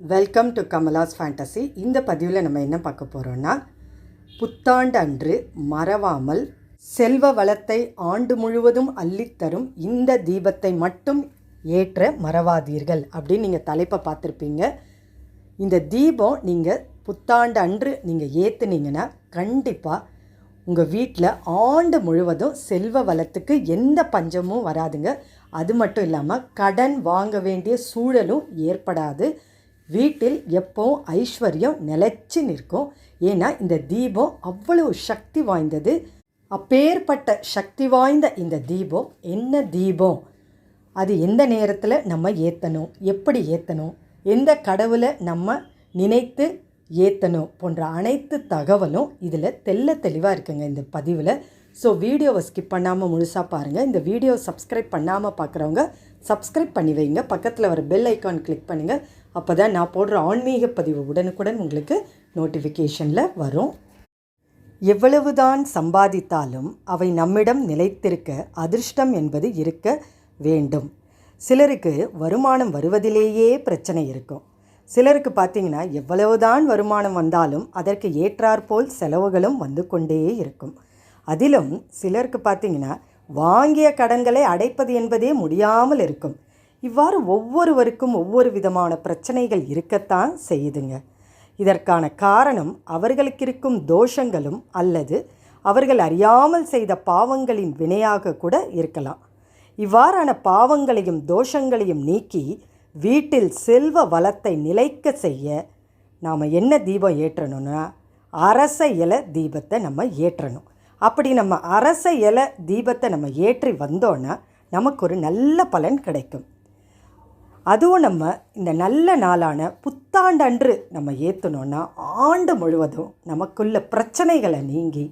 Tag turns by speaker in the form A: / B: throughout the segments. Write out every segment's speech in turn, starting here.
A: Welcome to Kamala's fantasy இந்த பதிவில் நம்ம என்ன பார்க்க போகிறோன்னா புத்தாண்டு அன்று மறவாமல் செல்வ வளத்தை ஆண்டு முழுவதும் அள்ளித்தரும் இந்த தீபத்தை மட்டும் ஏற்ற மறவாதீர்கள் அப்படின்னு நீங்கள் தலைப்பை பார்த்துருப்பீங்க. இந்த தீபம் நீங்கள் புத்தாண்டு அன்று நீங்கள் ஏற்றுனீங்கன்னா கண்டிப்பாக உங்கள் வீட்டில் ஆண்டு முழுவதும் செல்வ வளத்துக்கு எந்த பஞ்சமும் வராதுங்க. அது மட்டும் இல்லாமல் கடன் வாங்க வேண்டிய சூழலும் ஏற்படாது. வீட்டில் எப்போவும் ஐஸ்வர்யம் நிலைச்சி நிற்கும். ஏன்னா இந்த தீபம் அவ்வளவு சக்தி வாய்ந்தது. அப்பேற்பட்ட சக்தி வாய்ந்த இந்த தீபம் என்ன தீபம்? அது எந்த நேரத்தில் நம்ம ஏற்றணும் எப்படி ஏற்றணும் எந்த கடவுளை நம்ம நினைத்து ஏற்றணும் போன்ற அனைத்து தகவலும் இதில் தெல்ல தெளிவாக இருக்குங்க இந்த பதிவில். ஸோ வீடியோவை ஸ்கிப் பண்ணாமல் முழுசாக பாருங்கள் இந்த வீடியோ சப்ஸ்கிரைப் பண்ணாமல் பார்க்குறவங்க சப்ஸ்கிரைப் பண்ணி வைங்க. பக்கத்தில் வர பெல் ஐக்கான் கிளிக் பண்ணுங்கள் அப்போ தான் நான் போடுற ஆன்மீக பதிவு உடனுக்குடன் உங்களுக்கு நோட்டிஃபிகேஷனில் வரும். எவ்வளவுதான் சம்பாதித்தாலும் அவை நம்மிடம் நிலைத்திருக்க அதிர்ஷ்டம் என்பது இருக்க வேண்டும். சிலருக்கு வருமானம் வருவதிலேயே பிரச்சனை இருக்கும். சிலருக்கு பார்த்தீங்கன்னா எவ்வளவுதான் வருமானம் வந்தாலும் அதற்கு ஏற்றாற்போல் செலவுகளும் வந்து கொண்டே இருக்கும். அதிலும் சிலருக்கு பார்த்தீங்கன்னா வாங்கிய கடன்களை அடைப்பது என்பதே முடியாமல் இருக்கும். இவ்வாறு ஒவ்வொருவருக்கும் ஒவ்வொரு விதமான பிரச்சனைகள் இருக்கத்தான் செய்யுதுங்க. இதற்கான காரணம் அவர்களுக்கு இருக்கும் தோஷங்களும் அல்லது அவர்கள் அறியாமல் செய்த பாவங்களின் வினையாக கூட இருக்கலாம். இவ்வாறான பாவங்களையும் தோஷங்களையும் நீக்கி வீட்டில் செல்வ வளத்தை நிலைக்க செய்ய நாம் என்ன தீபம் ஏற்றணும்னா அரச இலை தீபத்தை நம்ம ஏற்றணும். அப்படி நம்ம அரச இலை தீபத்தை நம்ம ஏற்றி வந்தோன்னா நமக்கு ஒரு நல்ல பலன் கிடைக்கும். அதுவும் நம்ம இந்த நல்ல நாளான புத்தாண்டன்று நம்ம ஏற்றணுன்னா ஆண்டு முழுவதும் நமக்குள்ள பிரச்சனைகளை நீங்கி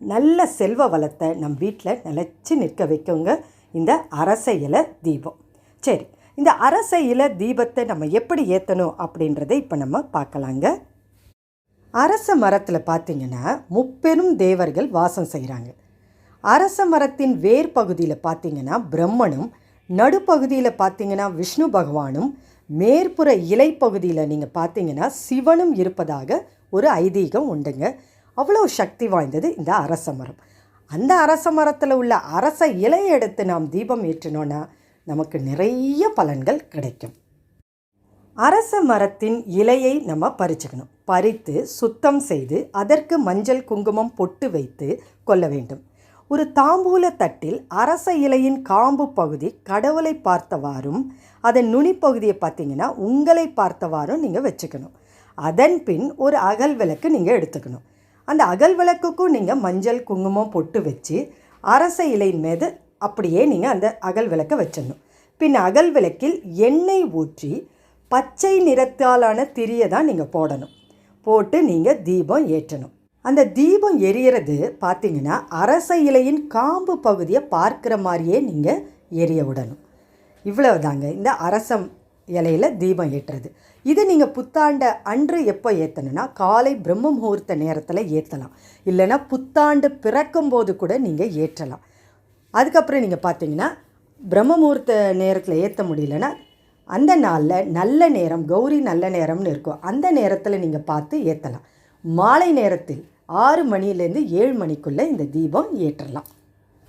A: நல்ல செல்வ வளத்தை நம் வீட்டில் நிலச்சி நிற்க வைக்குங்க. இந்த அரச இலை தீபம். சரி இந்த அரச இலை தீபத்தை நம்ம எப்படி ஏற்றணும் அப்படின்றத இப்போ நம்ம பார்க்கலாங்க. அரச மரத்தில் பார்த்தீங்கன்னா முப்பெரும் தேவர்கள் வாசம் செய்கிறாங்க அரச மரத்தின் வேர் பகுதியில் பார்த்தீங்கன்னா பிரம்மனும் நடுப்பகுதியில் பார்த்தீங்கன்னா விஷ்ணு பகவானும் மேற்புற இலை பகுதியில் நீங்கள் பார்த்தீங்கன்னா சிவனும் இருப்பதாக ஒரு ஐதீகம் உண்டுங்க. அவ்வளோ சக்தி வாய்ந்தது இந்த அரச மரம். அந்த அரச மரத்தில் உள்ள அரச இலையை எடுத்து நாம் தீபம் ஏற்றினோன்னா நமக்கு நிறைய பலன்கள் கிடைக்கும். அரச மரத்தின் இலையை நம்ம பறிச்சுக்கணும். பறித்து சுத்தம் செய்து அதற்கு மஞ்சள் குங்குமம் பொட்டு வைத்து கொள்ள வேண்டும். ஒரு தாம்பூல தட்டில் அரச இலையின் காம்பு பகுதி கடவுளை பார்த்தவாறும் அதன் நுனிப்பகுதியை பார்த்தீங்கன்னா உங்களை பார்த்தவாறும் நீங்கள் வச்சுக்கணும். அதன் பின் ஒரு அகல் விளக்கு நீங்கள் எடுத்துக்கணும். அந்த அகல் விளக்குக்கும் நீங்கள் மஞ்சள் குங்குமம் பொட்டு வச்சு அரச இலையின் மீது அப்படியே நீங்கள் அந்த அகல் விளக்கை வச்சிடணும். பின் அகல் விளக்கில் எண்ணெய் ஊற்றி பச்சை நிறத்தாலான திரியை தான் நீங்கள் போடணும். போட்டு நீங்கள் தீபம் ஏற்றணும். அந்த தீபம் எரியறது பார்த்தீங்கன்னா அரச இலையின் காம்பு பகுதியை பார்க்குற மாதிரியே நீங்கள் எரிய விடணும். இவ்வளவு தாங்க இந்த அரசம் இலையில் தீபம் ஏற்றுறது இது நீங்கள் புத்தாண்டை அன்று எப்போ ஏற்றணுன்னா காலை பிரம்ம முகூர்த்த நேரத்தில் ஏற்றலாம் இல்லைன்னா புத்தாண்டு பிறக்கும் போது கூட நீங்கள் ஏற்றலாம். அதுக்கப்புறம் நீங்கள் பார்த்தீங்கன்னா பிரம்ம முகூர்த்த நேரத்தில் ஏற்ற முடியலன்னா அந்த நாளில் நல்ல நேரம் கௌரி நல்ல நேரம்னு இருக்கும். அந்த நேரத்தில் நீங்கள் பார்த்து ஏற்றலாம் மாலை நேரத்தில் ஆறு மணிலேருந்து ஏழு மணிக்குள்ளே இந்த தீபம் ஏற்றலாம்.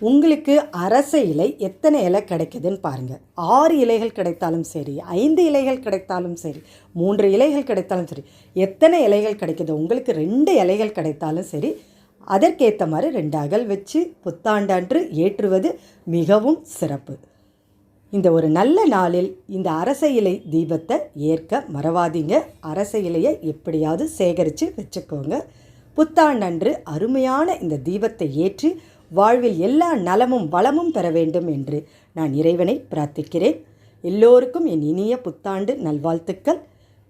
A: உங்களுக்கு அரச இலை எத்தனை இலை கிடைக்குதுன்னு பாருங்கள் ஆறு இலைகள் கிடைத்தாலும் சரி ஐந்து இலைகள் கிடைத்தாலும் சரி மூன்று இலைகள் கிடைத்தாலும் சரி எத்தனை இலைகள் கிடைக்குது? உங்களுக்கு ரெண்டு இலைகள் கிடைத்தாலும் சரி அதற்கேற்ற மாதிரி ரெண்டு அகல் வச்சு புத்தாண்டன்று ஏற்றுவது மிகவும் சிறப்பு. இந்த ஒரு நல்ல நாளில் இந்த அரச இலை தீபத்தை ஏற்க மறவாதீங்க. அரச இலையை எப்படியாவது சேகரித்து வச்சுக்கோங்க. புத்தாண்டன்று அருமையான இந்த தீபத்தை ஏற்றி வாழ்வில் எல்லா நலமும் வளமும் பெற வேண்டும் என்று நான் இறைவனை பிரார்த்திக்கிறேன். எல்லோருக்கும் என் இனிய புத்தாண்டு நல்வாழ்த்துக்கள்.